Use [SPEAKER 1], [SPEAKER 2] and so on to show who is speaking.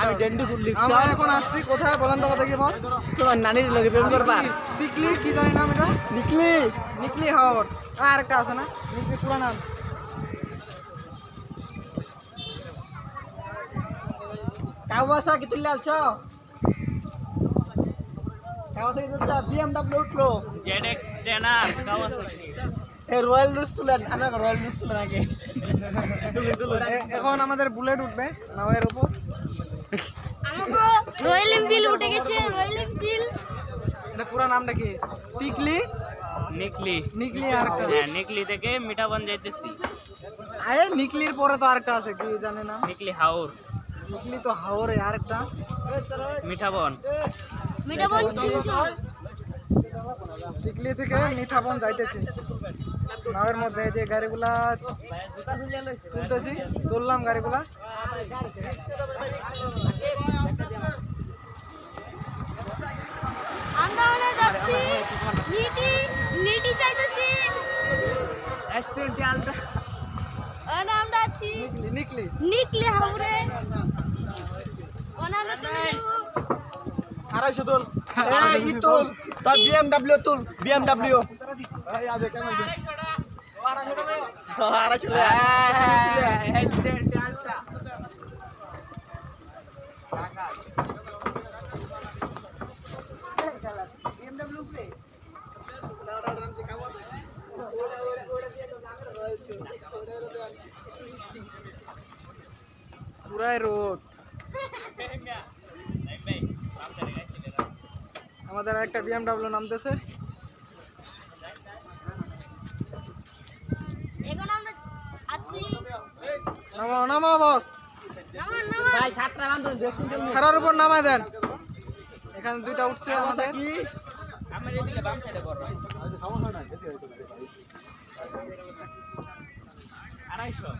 [SPEAKER 1] আমি ডেন্ডু গুল্লি
[SPEAKER 2] আমরা এখন আসছি। কোথায়? বলেন তো কথা কি বল?
[SPEAKER 1] তোমার নানির লগে প্রেম করবা?
[SPEAKER 2] টিকলি কি জানি নাম এটা?
[SPEAKER 1] নিকলি।
[SPEAKER 2] নিকলি হাওর। আর একটা আছে না? নিকলি পুরো নাম।
[SPEAKER 1] কাওয়াসা কি তুললে আলছো? কাওয়াসা কি তুলছা? বিএমডব্লিউ উঠল।
[SPEAKER 3] ZX টেনার কাওয়াসাকি
[SPEAKER 1] এ রয়্যাল রুস তুলেন আমরা রয়্যাল রুস তুলেন আগে।
[SPEAKER 2] এখন আমাদের বুলেট উঠবে নামের উপর।
[SPEAKER 4] রয়্যাল এনফিল্ড উঠে গেছে রয়্যাল এনফিল্ড
[SPEAKER 2] এটা পুরো নামটা কি? টিকলি?
[SPEAKER 3] নিকলি।
[SPEAKER 2] নিকলি আর একটা।
[SPEAKER 3] হ্যাঁ নিকলি থেকে মিঠাবন যাইতেছি।
[SPEAKER 2] আরে নিকলির পরে তো আরেকটা আছে কি জানে না।
[SPEAKER 3] নিকলি হাওর।
[SPEAKER 2] নিকলি তো হাওরে আরেকটা।
[SPEAKER 3] মিঠাবন।
[SPEAKER 4] মিটা বলছি
[SPEAKER 2] টিকলি থেকে মিঠাবন যাইতেছি। নামের মধ্যে এই যে গাড়িগুলা তুলতেছি তুললাম গাড়িগুলা।
[SPEAKER 4] আমরা যাচ্ছি নিটি নিটি চাইতেছি ওখানে আমরা আছি।
[SPEAKER 2] নিকলি নিকলি।
[SPEAKER 4] হাওরে। ওখানে আমরা
[SPEAKER 1] আড়াইশো তুল এই তুল তার বিএমডব্লিউ তুল বিএমডব্লিউ আড়াইশো
[SPEAKER 2] পুরাই রোদ আমাদের একটা বিএমডব্লিউ নামতেছে।
[SPEAKER 4] এখন আমরা আছি।
[SPEAKER 2] নামা নামা বস
[SPEAKER 4] নামান নামান।
[SPEAKER 1] ভাই সাতটা বান্ধব দেখুন
[SPEAKER 2] খেরার উপর নামায় দেন। এখানে দুইটা উঠছে আমাদের।
[SPEAKER 1] কি?
[SPEAKER 3] আমার এদিকে বাম সাইডে বড়। আড়াইশো।